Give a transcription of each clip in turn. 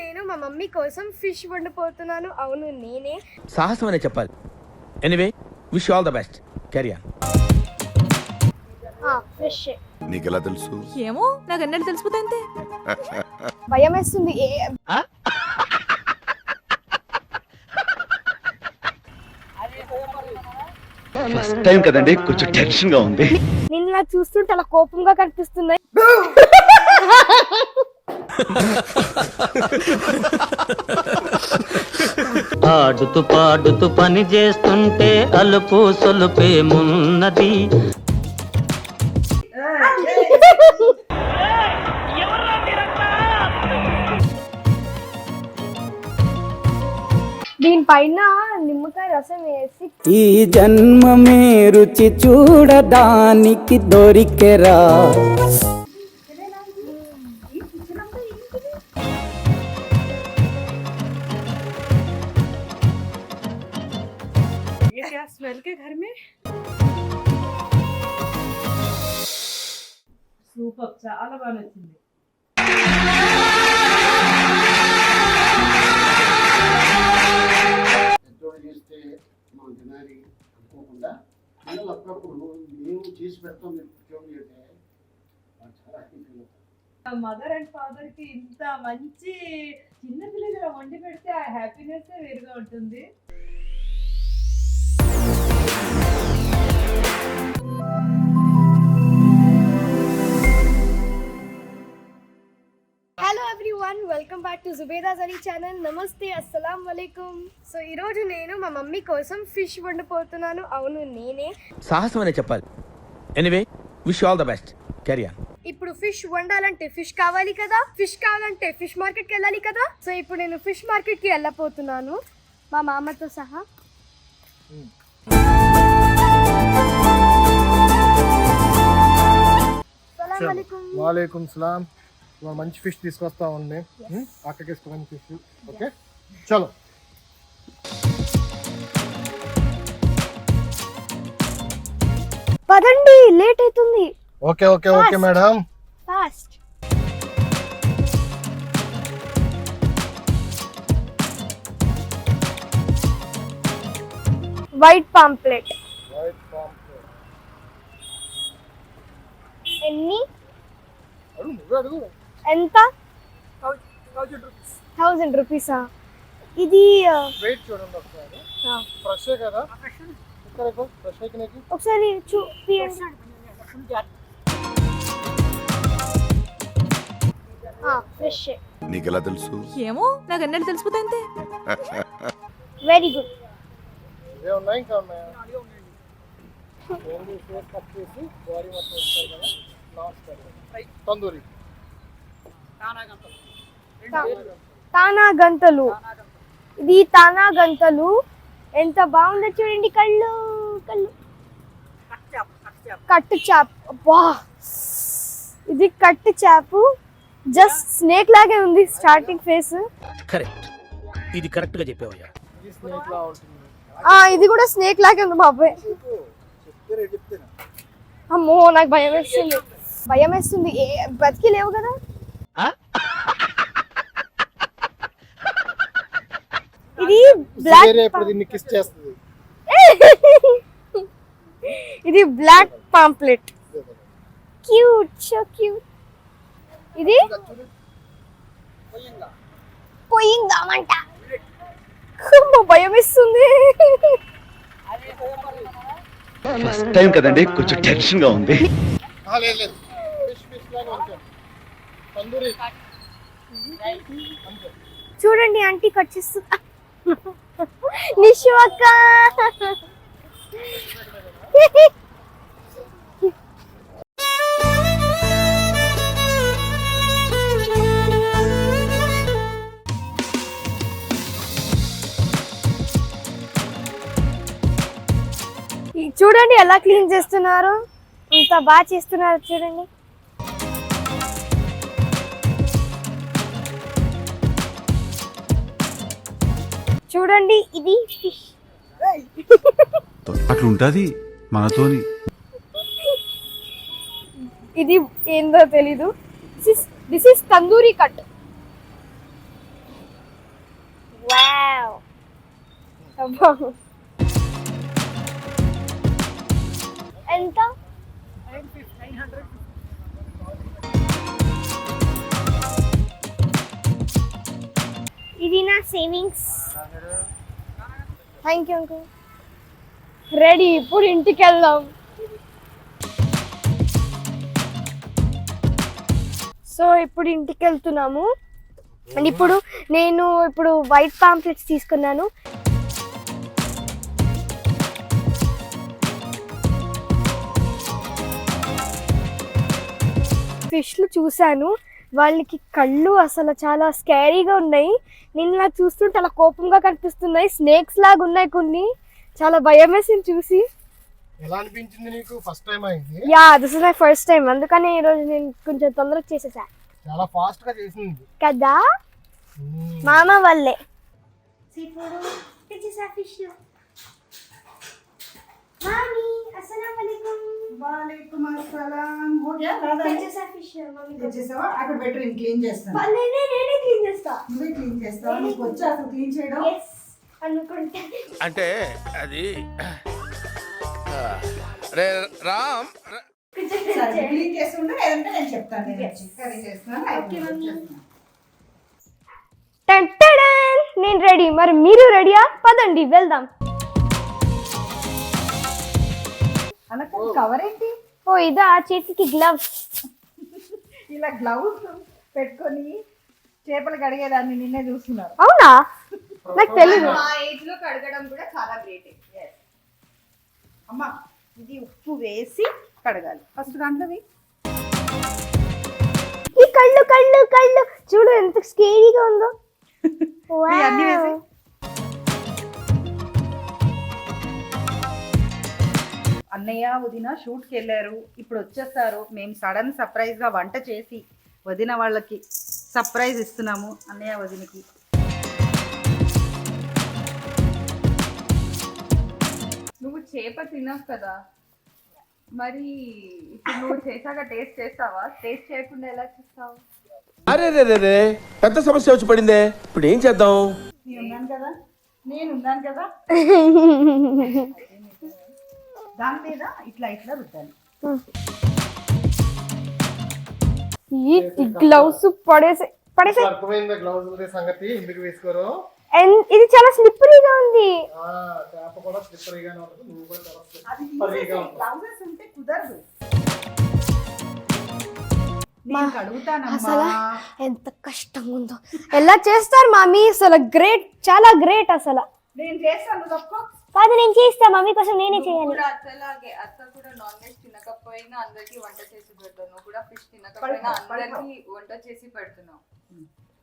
నేను మా మమ్మీ కోసం ఫిష్ వండిపోతున్నాను. అవును నేనే. సాహసం అనే చెప్పాలి anyway wish all the best career fish నీకెలా తెలుసు? ఏమో నాకు అన్నట్టు తెలిసిపోతే అంతే. భయం వేస్తుంది. ఏ ఫస్ట్ టైం కదండి కొంచెం టెన్షన్గా ఉంది. నిన్న చూస్తుంటే అలా కోపంగా కనిపిస్తున్నాయి. ఆడుతూ పాడుతూ పని చేస్తుంటే అలుపు సొలుపేమున్నది దీనిపైన నిమ్మకాయ రసం వేసి ఈ జన్మమే రుచి చూడడానికి దొరికెరా. చాలా బాగా నచ్చింది పెద్దోడు చేస్తే మనం తినాలి అనుకోకుండా పిల్లలు అప్పుడప్పుడు మేము చేసి పెడతాం మీరు కూర్చోండి అంటే వాళ్ళు చాలా హ్యాపీ ఫీల్ అవుతారు మదర్ అండ్ ఫాదర్కి ఇంత మంచి చిన్న పిల్లలు వండి పెడితే ఆ హ్యాపీనెస్ వేరుగా ఉంటుంది. Hello welcome back to Zubeda's Ali channel నమస్తే అస్సలం వలైకుమ్ సో ఈరోజు నేను మా మమ్మీ కోసం ఫిష్ వండిపోతున్నాను. అవును నేనే. సాహసం అనే చెప్పాలి anyway wish all the best career ఇప్పుడు ఫిష్ వండాలంటే ఫిష్ కావాలి కదా? ఫిష్ కావాలంటే ఫిష్ మార్కెట్కి వెళ్ళాలి కదా? సో ఇప్పుడు నేను ఫిష్ మార్కెట్కి వెళ్ళబోతున్నాను. మా మామతో సహా. సలాం అలైకుం వాలేకుమ్ సలాం మంచి ఫిష్ తీసుకొస్తా ఉంది అక్కకి ఇష్టమైన ఫిష్ ఓకే? చలో. పదండి లేట్ అవుతుంది. Okay okay okay. Madam. Fast white pamphlet ఎన్ని అడుగు నువ్వే అడుగు. ఎంత? థౌజండ్ రూపీసా? ఇది వెయిట్ చూడండి ఒకసారి. ఆ, ఫ్రెష్ కదా? ఇక్కడ ఫ్రెష్ అయినకి ఒకసారి చూపియండి ఫ్రెష్ నీకెలా తెలుసు? ఏమో నాకు అన్నట్టు తెలిసిపోతే అంతే. Very good. ఇవే ఉన్నాయి ఇంకా ఉన్నాయా? ఓన్లీ ఫేస్ కట్ చేసి బాడీ మొత్తం ఇస్తారు కదా? NATS cut tandoori. తానా గంతలు ఇది తానా గంతలు ఎంత బాగుందో చూడండి కళ్ళు కళ్ళు. కట్టు చాప్. అబ్బా! ఇది కట్టు చాపు. జస్ట్ స్నేక్ లాగే ఉంది స్టార్టింగ్ ఫేస్. కరెక్ట్. ఇది కరెక్ట్గా చెప్పేవయ్యా. ఇది స్నేక్ లా ఉంటుంది. ఆ ఇది కూడా స్నేక్ లాగే ఉంది బాబాయ్. చెప్తే రేపు చెప్తేనా. అమ్మో నాకు భయం వేస్తుంది. భయం వేస్తుంది. ఏ బతికి లేవు కదా. ఇది బ్లాక్ ఇది black pomfret. Cute so cute. ఇది? పోయిందామంట భయం వేస్తుంది. ఫస్ట్ టైం కదండి కొంచెం టెన్షన్గా ఉంది. లేదు లేదు. ఫిష్ ఫిష్ లాగా ఉంచాను. తందూరి అంతే చూడండి ఆంటీ కట్ చేస్తుందా నిషు అక్క. చూడండి ఎలా క్లీన్ చేస్తున్నారు? ఇంత బాగా చేస్తున్నారు చూడండి. చూడండి ఇది ఫిష్ అట్లుంటది మనతో ఇది ఏందో తెలీదు. This is tandoori cut. Wow ఎంత? ఇది నా savings thank you uncle ready ఇప్పుడు ఇంటికి వెళ్దాం సో ఇప్పుడు ఇంటికి వెళ్తున్నాము అండ్ ఇప్పుడు నేను ఇప్పుడు వైట్ పాంప్లెట్స్ తీసుకున్నాను. ఫిష్లు చూశాను. వాళ్ళకి కళ్ళు అసలు చాలా స్కేరీగా ఉన్నాయి. నేను ఇలా చూస్తుంటే అలా కోపంగా కనిపిస్తున్నాయి. స్నేక్స్ లాగా ఉన్నాయి కొన్ని. చాలా భయం వేసింది చూసి. ఎలా అనిపించింది నీకు? ఫస్ట్ టైం అయింది yeah this is my first time అందుకని ఈరోజు నేను కొంచెం తొందరగా చేసేసా. చాలా ఫాస్ట్గా చేసింది. కదా? మామ. వల్లే తెచ్చేసా ఫిష్ వాలేకుమ్ అస్సలాం హో గయా దాదా తెచ్చేసా ఫిష్ మమ్మీ తెచ్చేసావా అక్కడ బెటర్ నేను క్లీన్ చేస్తాను. నేనే నేనే క్లీన్ చేస్తా. నువ్వే క్లీన్ చేస్తావా? నీకు వచ్చా అసలు క్లీన్ చేయడం? ఎస్ అనుకుంటా. అంటే అది రే రామ్ సరే క్లీన్ చేస్తుంటే లేదంటే నేను చెప్తాను కర్రీ చేస్తున్నాను! నేను రెడీ. మరి మీరు రెడీయా? పదండి వెళ్దాం. అనక కవర్ ఏంటి ఓ ఇదా చేతికి గ్లవ్స్ ఇలా గ్లౌస్ పెట్టుకొని చేపలు కడిగేదాన్ని నిన్నే చూస్తున్నారు. అవునా? నాకు తెలీదు. మా ఏజ్లో కడగడం కూడా చాలా గ్రేట్ అమ్మా ఇది ఉప్పు వేసి కడగాలి. ఫస్ట్ దాంట్లో. ఈ కళ్ళు కళ్ళు కళ్ళు. చూడు ఎంత స్కేరీగా ఉందో. అన్నీ వేసి. అన్నయ్య వదిన షూట్కి వెళ్ళారు. ఇప్పుడు వచ్చేస్తారు. మేము సడన్ సర్ప్రైజ్గా వంట చేసి వదిన వాళ్ళకి సర్ప్రైజ్ ఇస్తున్నాము అన్నయ్య వదినకి. నువ్వు చేప తినవు కదా. మరి ఇప్పుడు నువ్వు చేశాక టేస్ట్ చేస్తావా? టేస్ట్ చేయకుండా ఎలా చేస్తావు? అరే రే రే రే పెద్ద సమస్య వచ్చి పడిందే. ఇప్పుడు ఏం చేద్దాం? నేను ఉన్నాను కదా. నేను ఉన్నాను కదా. దాని మీద ఇట్లా ఇట్లా రుద్దాలి. ఈ గ్లౌస్ పడేసే పడేసే. అర్థమైందా గ్లౌజ్ సంగతి? ఎందుకు వేసుకోరు? ఇది చాలా స్లిప్పరీగా ఉంది. ఆ, చేప కూడా స్లిప్పరీగానే ఉంటుంది. నువ్వు కూడా చాలా అది స్లిప్పరీగా ఉంటావు బ్లౌజెస్ ఉంటే కుదరదు. మా- నేను కడుగుతానమ్మా అసలు ఎంత కష్టంగా ఉందో. ఎలా చేస్తారు మామీ? అసలు గ్రేట్ చాలా గ్రేట్ అసలు. నేను చేస్తాను తప్ప కాదు నేను చేస్తా మమ్మీ కోసం నేనే చేయాలి. కూడా అత్తలాగే అత్త కూడా నాన్ వెజ్ తినకపోయినా అందరికి వంట చేసి పెడతావు. నువ్వు కూడా ఫిష్ తినకపోయినా. అందరికి వంట చేసి పెడుతున్నావు.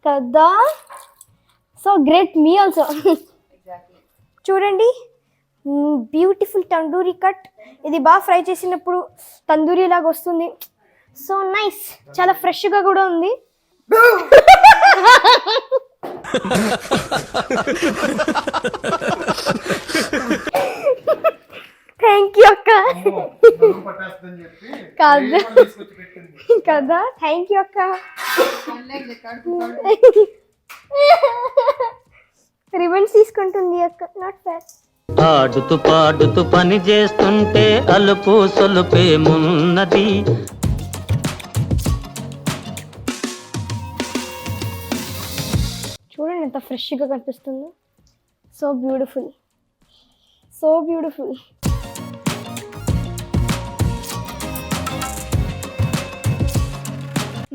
కదా? So great me also exactly చూడండి బ్యూటిఫుల్ తందూరి కట్ ఇది బాగా ఫ్రై చేసినప్పుడు తందూరి లాగా వస్తుంది. సో నైస్ చాలా ఫ్రెష్గా కూడా ఉంది. థ్యాంక్ యూ అక్క. కాదు. కదా? థ్యాంక్ యూ అక్క. రిబన్స్ తీసుకుంటుంది అక్క. నాట్ ఫేర్ ఆడుతూ పాడుతూ పని చేస్తుంటే అలుపు సొలుపేమున్నది ఎంత ఫ్రెష్గా కనిపిస్తుందో. సో బ్యూటిఫుల్ సో బ్యూటిఫుల్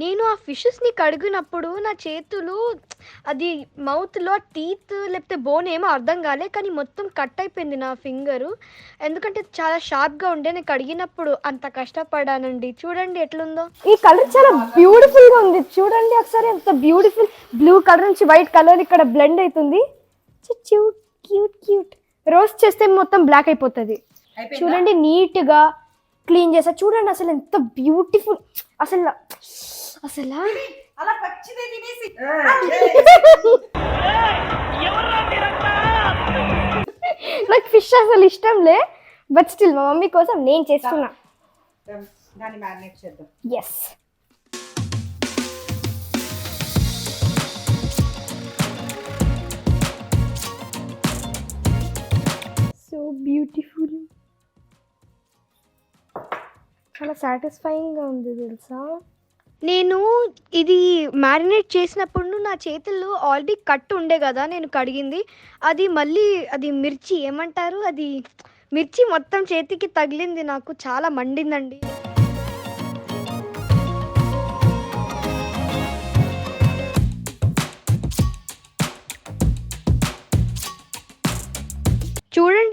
నేను ఆ ఫిషెస్ని కడిగినప్పుడు నా చేతులు అది మౌత్లో టీత్ లేకపోతే బోన్ ఏమో అర్థం కాలే కానీ మొత్తం కట్ అయిపోయింది నా ఫింగరు. ఎందుకంటే చాలా షార్ప్గా ఉండే నేను కడిగినప్పుడు అంత కష్టపడానండి. చూడండి ఎట్లుందో. ఈ కలర్ చాలా బ్యూటిఫుల్గా ఉంది. చూడండి ఒకసారి ఎంత బ్యూటిఫుల్. బ్లూ కలర్ నుంచి వైట్ కలర్ ఇక్కడ బ్లెండ్ అవుతుంది. Cute cute cute. రోస్ట్ చేస్తే మొత్తం బ్లాక్ అయిపోతుంది. చూడండి నీట్గా క్లీన్ చేసా. చూడండి అసలు ఎంత బ్యూటిఫుల్. అసలు అసలు? అలా పచ్చిదే తినేసి. నాకు ఫిష్ అసలు ఇష్టం లే బట్ స్టిల్ మా మమ్మీ కోసం నేను చేస్తున్నా. దాన్ని మ్యారినేట్ చేద్దాం. ఎస్ బ్యూటిఫుల్ చాలా సాటిస్ఫైయింగ్గా ఉంది తెలుసా? నేను ఇది మ్యారినేట్ చేసినప్పుడు నా చేతుల్లో ఆల్రెడీ కట్ ఉండే కదా నేను కడిగింది. అది మళ్ళీ అది మిర్చి ఏమంటారు? అది మిర్చి మొత్తం చేతికి తగిలింది నాకు. చాలా మండిందండి.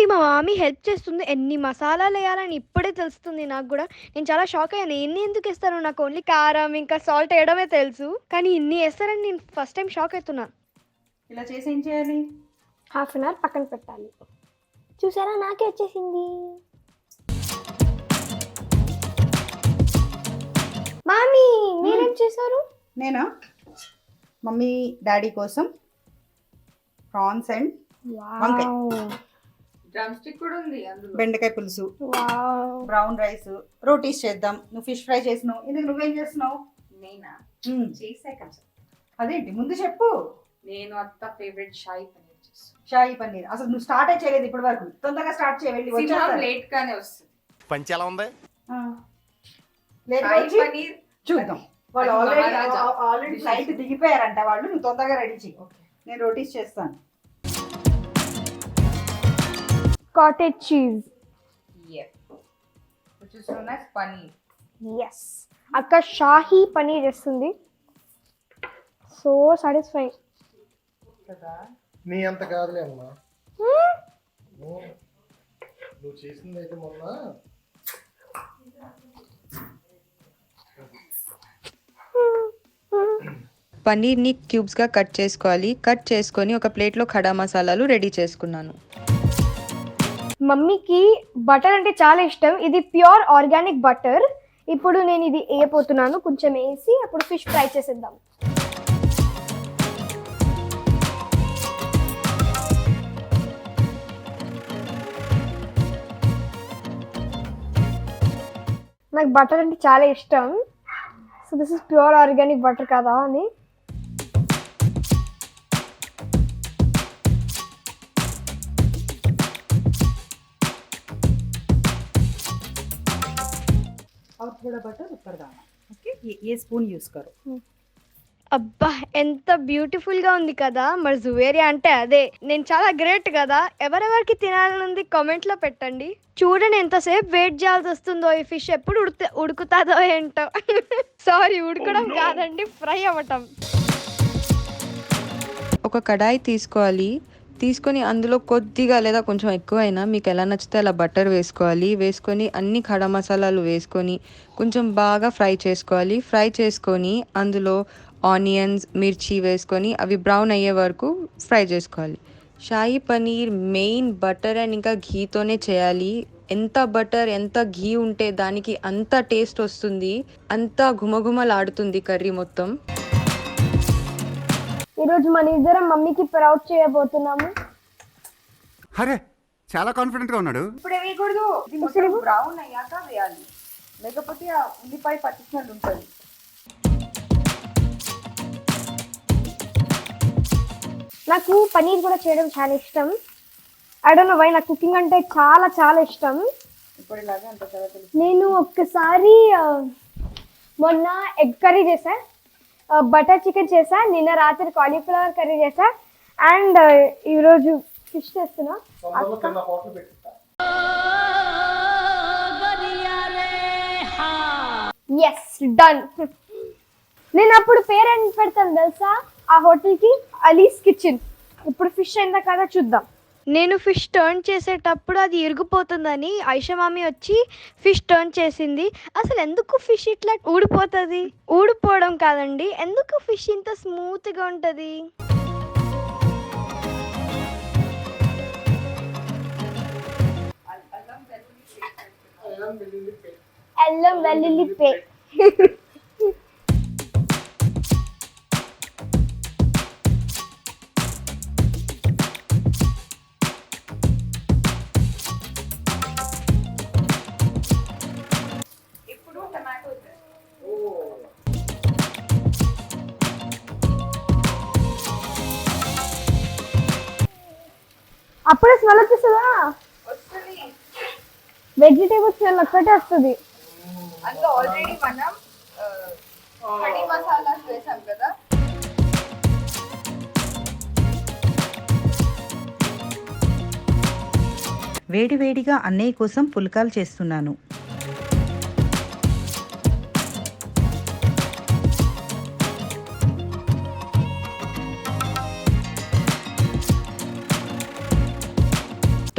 మా మామీ హెల్ప్ చేస్తుంది. ఎన్ని మసాలాలు వేయాలని ఇప్పుడే తెలుస్తుంది నాకు కూడా. నేను చాలా షాక్ అయ్యాను. ఎన్ని ఎందుకు వేస్తాను నాకు ఓన్లీ కారం ఇంకా సాల్ట్ వేయడమే తెలుసు. కానీ ఇన్ని వేస్తారని నేను ఫస్ట్ టైం షాక్ అవుతున్నా. ఇలా చేసి ఏం చేయాలి? హాఫ్ అన్ అవర్ పక్కన పెట్టాలి. చూసారా? నాకే వచ్చేసింది. మామీ మీరేం చేశారు? నేను? మమ్మీ డాడీ కోసం ప్రాన్స్ అండ్ వంకాయ. డ్రమ్ స్టిక్ కూడా ఉంది అందులో. బెండకాయ పులుసు. Brown rice. రోటీస్ చేద్దాం. నువ్వు ఫిష్ ఫ్రై చేసినావు. ఇందుకు నువ్వేం చేస్తున్నావు? నేనా. చేసాక అదేంటి? ముందు చెప్పు. నేను అత్త ఫేవరెట్ షాయి పన్నీర్ షాయి పన్నీర్. అసలు నువ్వు స్టార్ట్ చేయలేదు ఇప్పటి వరకు తొందరగా స్టార్ట్ చేయండి సింహం లేట్ గానే వస్తుంది. పంచి ఎలా ఉంది? షాయి పన్నీర్ చూద్దాం. వాళ్ళు ఆల్రెడీ. ఆల్రెడీ ఫ్లైట్ దిగిపోయారంట వాళ్ళు. నువ్వు తొందరగా రెడీ చెయ్యి. నేను రోటీస్ చేస్తాను. Cottage cheese which is known as paneer yes అక్క షాహీ పనీర్ చేస్తుంది. సో సాటిస్ఫైయింగ్ కదా? నీ అంత కాదులే అమ్మా. నువ్వు చేసింది అయితే మొన్న. పన్నీర్ని క్యూబ్స్గా కట్ చేసుకోవాలి. కట్ చేసుకొని ఒక ప్లేట్లో ఖడా మసాలాలు రెడీ చేసుకున్నాను. మమ్మీకి బటర్ అంటే చాలా ఇష్టం. ఇది ప్యూర్ ఆర్గానిక్ బటర్. ఇప్పుడు నేను ఇది వేయపోతున్నాను కొంచెం వేసి అప్పుడు ఫిష్ ఫ్రై చేసేద్దాం. నాకు బటర్ అంటే చాలా ఇష్టం. So this is pure organic butter కదా అని. और थोड़ा बटर ऊपर डालना ओके ये ये स्पून यूज करो అబ్బా ఎంత బ్యూటిఫుల్ గా ఉంది కదా మరి జువేరియా అంటే అదే నేను చాలా గ్రేట్ కదా ఎవరెవరికి తినాలనుంది కామెంట్ లో పెట్టండి చూడండి ఎంతసేపు వెయిట్ చేయాల్సి వస్తుందో ఈ ఫిష్ ఎప్పుడు ఉడుత ఉడుకుతాదో ఏంటో సారీ ఉడకడం కాదండి ఫ్రై అవ్వటం ఒక కడాయి తీసుకోవాలి తీసుకొని అందులో కొద్దిగా లేదా కొంచెం ఎక్కువైనా మీకు ఎలా నచ్చితే అలా బటర్ వేసుకోవాలి. వేసుకొని అన్ని ఖడా మసాలాలు వేసుకొని కొంచెం బాగా ఫ్రై చేసుకోవాలి. ఫ్రై చేసుకొని అందులో ఆనియన్స్ మిర్చి వేసుకొని అవి బ్రౌన్ అయ్యే వరకు ఫ్రై చేసుకోవాలి. Shahi paneer main butter and ఇంకా ఘీతోనే చేయాలి. ఎంత బటర్ ఎంత ఘీ ఉంటే దానికి అంత టేస్ట్ వస్తుంది. అంత ఘుమఘుమలాడుతుంది కర్రీ మొత్తం. ఈరోజు మన ఇద్దరం మమ్మీకి ప్రౌడ్ చేయబోతున్నాము. అరే చాలా కాన్ఫిడెంట్గా ఉన్నాడు. ఇప్పుడు వేయకూడదు. ఇది మొత్తం బ్రౌన్ అయ్యాక వేయాలి. లేకపోతే ఆ ఉల్లిపాయ పట్టించినట్టు ఉంటుంది నాకు పనీర్ కూడా చేయడం చాలా ఇష్టం. ఐ డోంట్ నో వై నాకు కుకింగ్ అంటే చాలా చాలా ఇష్టం. ఇప్పుడు ఇలాగే అంత కదా తెలుసు నేను ఒక్కసారి ఆ, మొన్న ఎగ్ కర్రీ చేసా బటర్ చికెన్ చేసా నిన్న రాత్రి కాలీఫ్లవర్ కర్రీ చేసా అండ్ ఈరోజు ఫిష్ చేస్తున్నా ఎస్ డన్ నేను అప్పుడు పేరెంట్ పెడతాను తెలుసా? ఆ హోటల్కి అలీస్ కిచెన్. ఇప్పుడు ఫిష్ అయిందా కదా చూద్దాం. నేను ఫిష్ టర్న్ చేసేటప్పుడు అది ఇరిగిపోతుందని ఐషా మామి వచ్చి ఫిష్ టర్న్ చేసింది. అసలు ఎందుకు ఫిష్ ఇట్లా ఊడిపోతుంది? ఊడిపోవడం కాదండి. ఎందుకు ఫిష్ ఇంత స్మూత్గా ఉంటుంది? అల్లం వెల్లుల్లి పే అప్పుడే స్మెల్ వచ్చేస్తుందా? వస్తుంది. వెజిటేబుల్స్ స్మెల్ ఒక్కటే వస్తుంది. అందులో ఆల్రెడీ మనం కడి మసాలాస్ వేసాం కదా. వేడివేడిగా అన్నయ్య కోసం పుల్కాలు చేస్తున్నాను.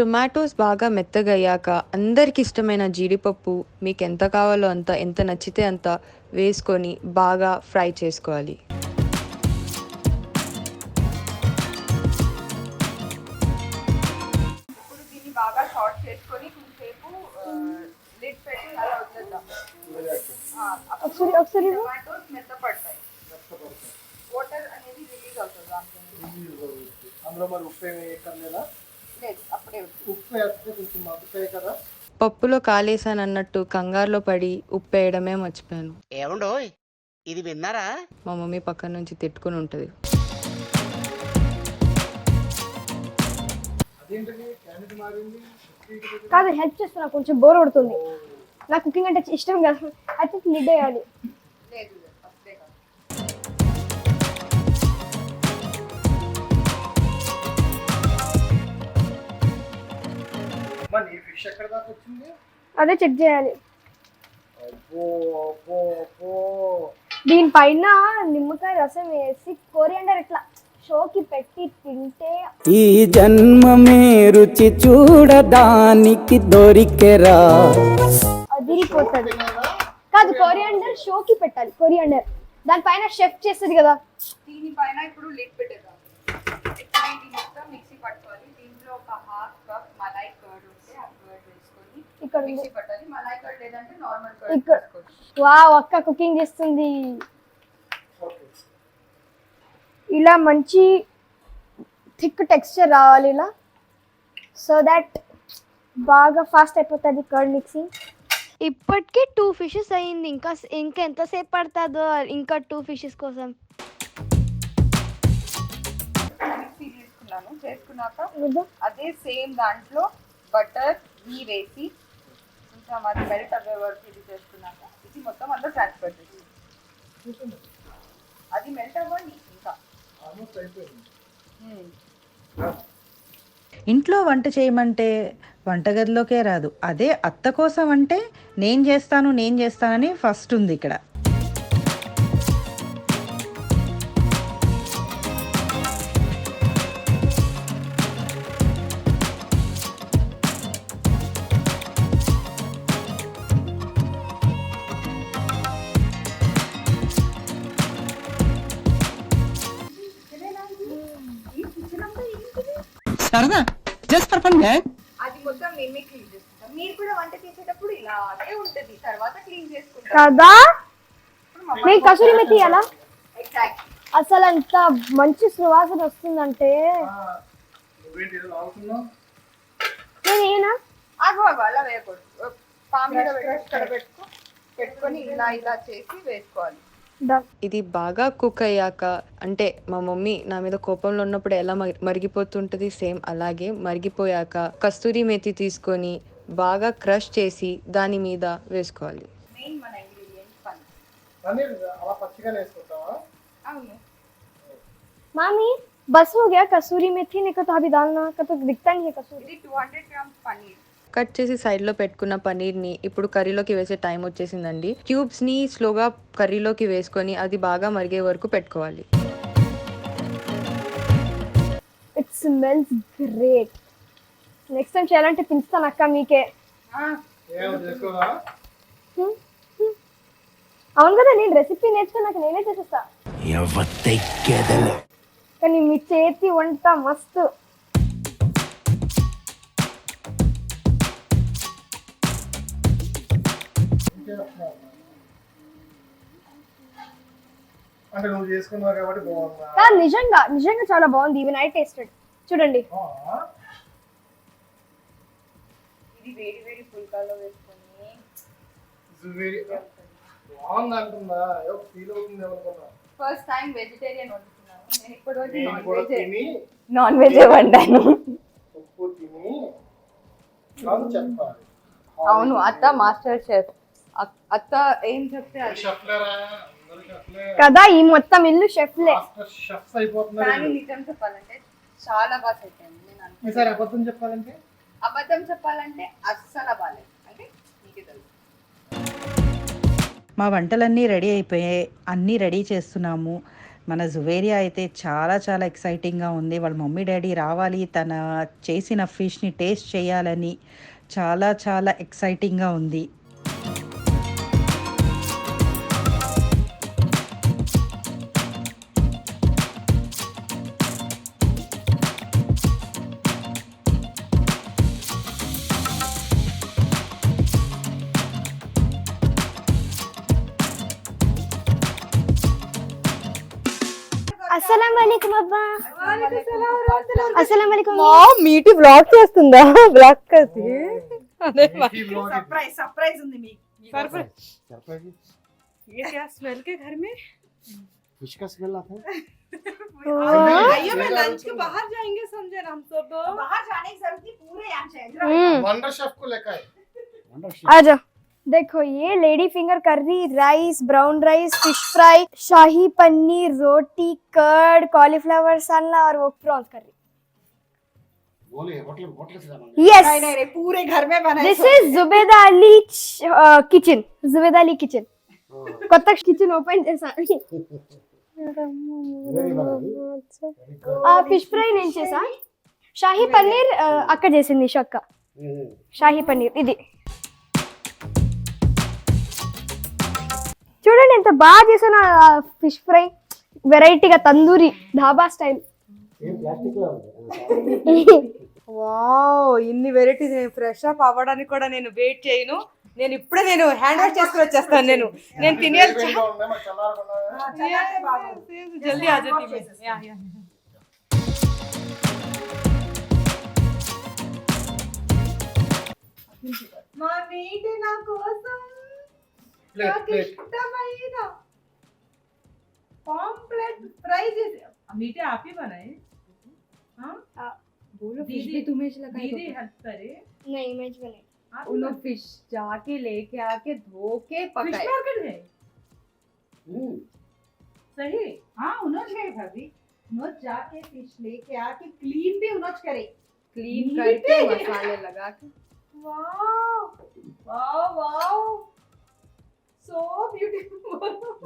టొమాటోస్ బాగా మెత్తగా అయ్యాక అందరికి ఇష్టమైన జీడిపప్పు మీకు ఎంత కావాలో అంత ఎంత నచ్చితే అంత వేసుకొని బాగా ఫ్రై చేసుకోవాలి. ఇప్పుడు దీన్ని బాగా షార్ట్ చేసుకొని కొంచెంసేపు లిడ్ పెట్టి అలా వదిలేద్దాం. ఆ, అప్పుడు ఒకసారి ఒకసారి ఇవ్వు. టొమాటోస్ మెత్తపడతాయి. వాటర్ అనేది రిలీజ్ అవుతుంది దాంట్లో. నుంచి. అందులో మరి ఉప్పు ఏమి పప్పులో కాలేసాను అన్నట్టు కంగారులో పడి ఉప్పు వేయడమే మర్చిపోయాను. ఏమండో ఇది విన్నారా? మా మమ్మీ పక్కన నుంచి తిట్టుకుని ఉంటుంది. కాదు హెల్ప్ చేస్తున్నా కొంచెం బోర్ కొడుతుంది. నాకు కుకింగ్ అంటే ఇష్టం కదా. అయితే లిడ్ వేయాలి. అదే చెక్ చేయాలి. అబ్బో అబ్బో అబ్బో. దీనిపైన నిమ్మకాయ రసం వేసి కోరియండర్ ఇట్లా షోకి పెట్టి తింటే ఈ జన్మమే రుచి చూడడానికి దొరికెరా. అదిరిపోతుంది. కాదు కోరియండర్ షోకి పెట్టాలి కోరియండర్ దానిపైన షెఫ్ చేస్తుంది కదా. దీనిపైన ఇప్పుడు లిడ్ పెట్టేద్దాం ఇప్పుడు ఇది మొత్తం మిక్సీ పట్టుకోవాలి దీంట్లో ఒక హాఫ్ కప్ మలై కర్డ్ ఉంటే ఆ కర్డ్ వేసుకొని ఇక్కడ ఉంది. మిక్సీ పట్టాలి మలై కర్డ్ లేదంటే నార్మల్ ఇక్కడ అక్క కుకింగ్ చేస్తుంది. ఇలా మంచి థిక్ టెక్స్చర్ రావాలి ఇలా. సో దట్ బాగా ఫాస్ట్ అయిపోతుంది కర్డ్ మిక్సింగ్. ఇప్పటికే టూ ఫిషెస్ అయింది. ఇంకా ఇంకా ఎంతసేపు పడుతుందో ఇంకా టూ ఫిషెస్ కోసం. చేసుకున్నాక అదే సేమ్ దాంట్లో బటర్ గీ వేసి కొంచెం అది మెల్ట్ అవ్వే వరకు ఇది చేసుకున్నాక ఇది మొత్తం అంతా ట్రాన్స్ఫర్ చేసి అది మెల్ట్ అవ్వండి ఇంకా. ఇంట్లో వంట చేయమంటే వంటగదిలోకే రాదు. అదే అత్త కోసం అంటే నేను చేస్తాను నేను చేస్తానని ఫస్ట్ ఉంది ఇక్కడ. సరదా జస్ట్ ఫర్ ఫన్ అది మొత్తం మేమే క్లీన్ చేసుకుంటాం మీరు కూడా వంట చేసేటప్పుడు ఇలాగే ఉంటది. తర్వాత క్లీన్ చేసుకుంటాం కదా? నేను కసూరి మెతి అలా అసలు అంత మంచి సువాసన వస్తుందంటే. నేనేనా ఆగు ఆగు అలా వేయకూడదు. పామ్ మీద పెట్టుకొని ఇలా ఇలా చేసి వేసుకోవాలి. ఇది బాగా కుక్ అయ్యాక అంటే మా మమ్మీ నా మీద కోపంలో ఉన్నప్పుడు ఎలా మరి- మరిగిపోతుంటుంది సేమ్ అలాగే మరిగిపోయాక కస్తూరి మేతి తీసుకొని బాగా క్రష్ చేసి దాని మీద వేసుకోవాలి మెయిన్ మన ఇంగ్రీడియంట్ పని పన్నీర్ అలా పచ్చిగానే వేసుకుంటావా అవును मामी बस हो गया कसूरी मेथी नहीं को तो अभी डालना का तो दिखता नहीं है कसूरी ఇది two hundred grams paneer cut చేసి సైడ్లో పెట్టుకున్న పనీర్ని ఇప్పుడు కర్రీలోకి వేసే టైం వచ్చేసిందండి. క్యూబ్స్ని స్లోగా కర్రీలోకి వేసుకొని అది బాగా మరిగే వరకు పెట్టుకోవాలి. It smells great next time చేయాలంటే పిలుస్తాను అక్క మీకే. అవును కదా నేను రెసిపీ నేర్చుకుని నాకు నేనే చేసేస్తా. కానీ మీ చేతి వంట మస్తు. అంటే నువ్వు చేసుకున్నావు కాబట్టి బాగుందా? నిజంగా నిజంగా చాలా బాగుంది. ఈవెన్ ఐ టేస్టెడ్ చూడండి? ఇది వేడి వేడి పుల్కాలో వేసుకొని బాగుంది అంటుందా? ఏదో ఫీల్ అవుతుంది అనుకున్నా ఫస్ట్ టైం వెజిటేరియన్ వండుతున్నాను. నేను ఇప్పటివరకు నేను వెజ్ తిని నాన్ వెజ్ వండాను. ఉప్పు తిని చెప్పాలి. అవును అత్త మాస్టర్ షెఫ్ అత్త ఏం చెప్తే కదా ఈ మొత్తం ఇల్లు షెఫ్లే. మాస్టర్ షెఫ్స్ అయిపోతున్నారు కానీ నిజం చెప్పాలంటే చాలా బాగా సెట్ అయింది నేను అబద్ధం చెప్పాలంటే? అబద్ధం చెప్పాలంటే అస్సలు బాగాలేదు అంటే నీకే తెలుసు. మా వంటలన్నీ రెడీ అయిపోయాయి అన్నీ రెడీ చేస్తున్నాము. మన జువేరియా అయితే చాలా చాలా ఎక్సైటింగ్గా ఉంది. వాళ్ళ మమ్మీ డాడీ రావాలి. తన చేసిన ఫిష్ని టేస్ట్ చేయాలని చాలా చాలా ఎక్సైటింగ్గా ఉంది. అస్సలం వాలేకుమ్ మీటి బ్లాక్ చేస్తుందా బ్లాక్ కసి సర్ప్రైజ్ సర్ప్రైజ్ ఉంది మీకు सरप्राइज ये क्या स्मेल के घर में फिश का स्मेल आता है आइए मैं लंच के बाहर जाएंगे समझे ना हम सब बाहर जाने की जरूरत नहीं पूरे यहाँ से हम्म वंडर शेफ को लेकर आए वंडर शेफ आ जाओ देखो ये lady finger curry rice brown rice fish fry shahi paneer रोटी कर्ड कॉलीफ्लावर सलाद और वो प्रॉन्स करी बोले होटल होटल से जाना यस नहीं नहीं नहीं पूरे घर में बनाए this is Zubeda Ali kitchen Zubeda Ali kitchen కొత్త కిచెన్ ఓపెన్ చేసా ఆ ఫిష్ ఫ్రై నేను చేసా షాహీ పన్నీర్ ఆ, అక్క చేసింది షక్క షాహీ పన్నీర్ ఇది చూడండి ఎంత బాగా చేసాను ఫిష్ ఫ్రై వెరైటీగా తందూరి ధాబా స్టైల్. వావ్ ఇన్ని వెరైటీస్ నేను ఫ్రెష్ అప్ అవ్వడానికి కూడా నేను వెయిట్ చేయను. నేను ఇప్పుడే నేను హ్యాండ్ వాష్ చేసుకుని వచ్చేస్తాను నేను. నేను తినేది జల్దీ మా నీటి నా కోసం. నాకు ప్లేట్ ఇష్టమైన పాంప్లెట్ ఫ్రై చేసి मीठे आप ही बनाए बोलो फिश भी तुम्हें दीदी हेल्प करे नहीं मैं बने आप उन लोग फिश जाके लेके आके धो के फिश पकाए मार्केट गए हम्म, सही हाँ उन्होंने गए भाभी उन्होंने जाके फिश लेके आके क्लीन भी उन्होंने करे क्लीन करके मसाले लगा के wow wow wow so beautiful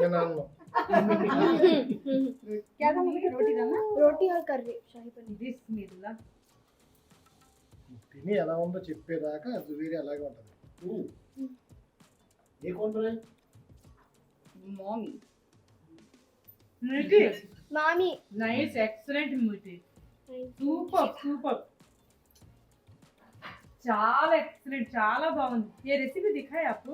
ये नाम लो क्या था मुझे रोटी डालना रोटी और कर्री शाही पनीर బిస్మిల్లా తిని ఎలా ఉందో చెప్పేదాకా జువేరి అలాగే ఉంటుంది ఏ కొంటారు मम्मी मीठी मामी नाइस एक्सीलेंट मीठी సూపర్ సూపర్ చాలా ఎక్సలెంట్ చాలా బాగుంది ఏ రెసిపీ దిఖాయి ఆపు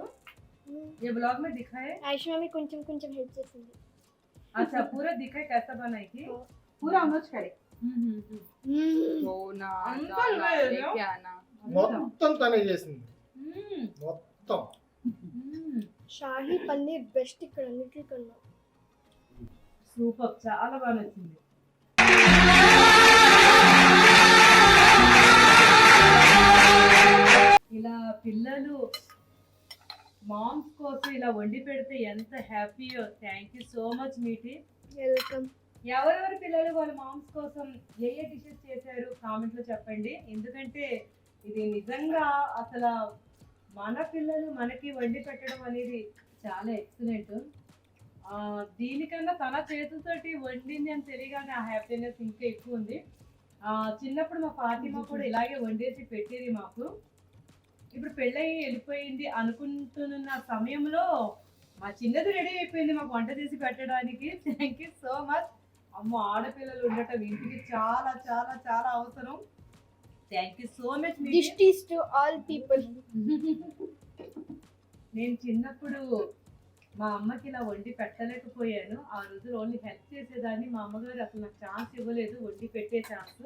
ये ब्लॉग में दिखाए आयुष मामी కొంచెం కొంచెం హెల్ప్ చేసింది अच्छा पूरा दिखाए कैसा बनाई थी पूरा उन्होंने करे धोना अंकल डालना, ले लो। लेके आना మొత్తం తనే చేసింది మొత్తం షాహీ పన్నీర్ బెస్ట్ ఇక్కడ అన్నిటికన్నా సూపర్ చాలా బాగా నచ్చింది ఇలా పిల్లలు మామ్స్ కోసం ఇలా వండి పెడితే ఎంత హ్యాపీయో థ్యాంక్ యూ సో మచ్ మీటి వెల్కమ్ ఎవరెవరి పిల్లలు వాళ్ళ మామ్స్ కోసం ఏ ఏ డిషెస్ చేశారు? కామెంట్లో చెప్పండి. ఎందుకంటే ఇది నిజంగా అసలు మన పిల్లలు మనకి వండి పెట్టడం అనేది చాలా ఎక్సలెంట్ దీనికన్నా తన చేతులతోటి వండింది అని తెలియగానే ఆ హ్యాపీనెస్ ఇంకా ఎక్కువ ఉంది. ఆ, చిన్నప్పుడు మా ఫాతిమా కూడా ఇలాగే వండేసి పెట్టేది మాకు. ఇప్పుడు పెళ్ళయి వెళ్ళిపోయింది అనుకుంటున్న సమయంలో మా చిన్నది రెడీ అయిపోయింది మాకు వంట చేసి పెట్టడానికి. థ్యాంక్ యూ సో మచ్ అమ్మ ఆడపిల్లలు ఉండటం ఇంటికి చాలా చాలా చాలా అవసరం. Thank you so much to all people నేను చిన్నప్పుడు మా అమ్మకి ఇలా వండి పెట్టలేకపోయాను. ఆ రోజు ఓన్లీ హెల్ప్ చేసేదాన్ని. మా అమ్మగారు అసలు నాకు ఛాన్స్ ఇవ్వలేదు. వండి పెట్టే ఛాన్స్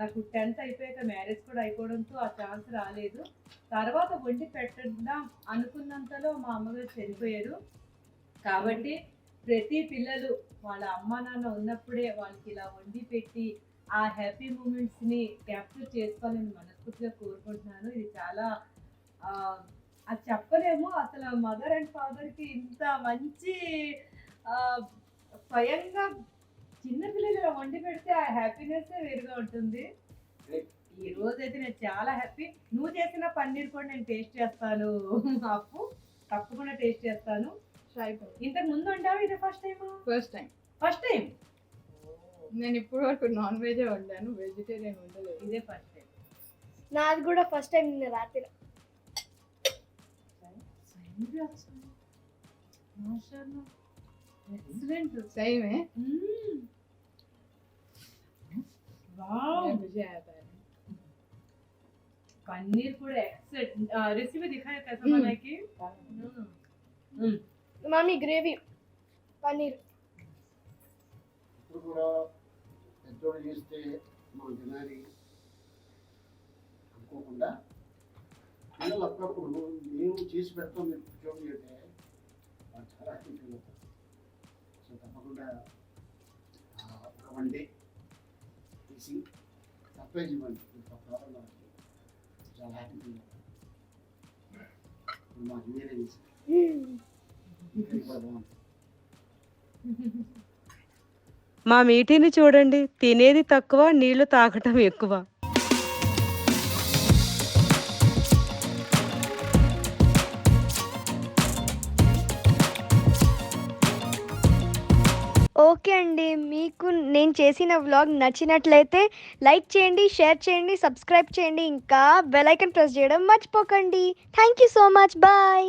నాకు టెన్త్ అయిపోయాక మ్యారేజ్ కూడా అయిపోవడంతో ఆ ఛాన్స్ రాలేదు. తర్వాత వండి పెట్టడం అనుకున్నంతలో మా అమ్మగారు చనిపోయారు. కాబట్టి ప్రతి పిల్లలు వాళ్ళ అమ్మ నాన్న ఉన్నప్పుడే వాళ్ళకి ఇలా వండి పెట్టి ఆ హ్యాపీ మూమెంట్స్ని క్యాప్చర్ చేసుకోవాలని మనస్ఫూర్తిగా కోరుకుంటున్నాను. ఇది చాలా అది చెప్పలేము. అసలు మదర్ అండ్ ఫాదర్కి ఇంత మంచి స్వయంగా చిన్న పిల్లలు ఇలా వండి పెడితే ఆ హ్యాపీనెస్ వేరుగా ఉంటుంది. ఈ రోజు అయితే నేను చాలా హ్యాపీ నువ్వు చేసిన పన్నీర్ కూడా నేను టేస్ట్ చేస్తాను. అప్పు తప్పకుండా టేస్ట్ చేస్తాను. ఇంతకు ముందు వండావు? ఇదే first time first time first time నేను ఇప్పటి వరకు నాన్ వెజ్ వండాను. వెజిటేరియన్ వండలేదు. ఇదే ఫస్ట్ టైం నాది కూడా ఫస్ట్ టైం నిన్న రాత్రి. ఎక్సలెంట్ సైమే पनीर पूरा एक्सेलेंट रेसिपी दिखाया कैसा बनाए की हम्म మమ్మీ గ్రేవీ పన్నీర్ ఇప్పుడు కూడా పెద్దోళ్ళు చేస్తే మనం తినాలి అనుకోకుండా పిల్లలు అప్పుడప్పుడు మేము చేసి పెడతాం మీరు కూర్చోండి అంటే వాళ్ళు చాలా హ్యాపీ ఫీల్ అవుతారు సో తప్పకుండా ఆ, ఒక వన్ డే తీసి సర్ప్రైజ్ ఇవ్వండి ప్రాబ్లం చాలా హ్యాపీ ఫీల్ అవుతారు ఇప్పుడు మాకు మీరే కూడా బాగుంది మా మీటిని చూడండి తినేది తక్కువ నీళ్ళు తాగటం ఎక్కువ. అండి. మీకు నేను చేసిన వ్లాగ్ నచ్చినట్లయితే లైక్ చేయండి షేర్ చేయండి సబ్స్క్రైబ్ చేయండి. ఇంకా బెల్ ఐకన్ ప్రెస్ చేయడం మర్చిపోకండి. Thank you so much. Bye.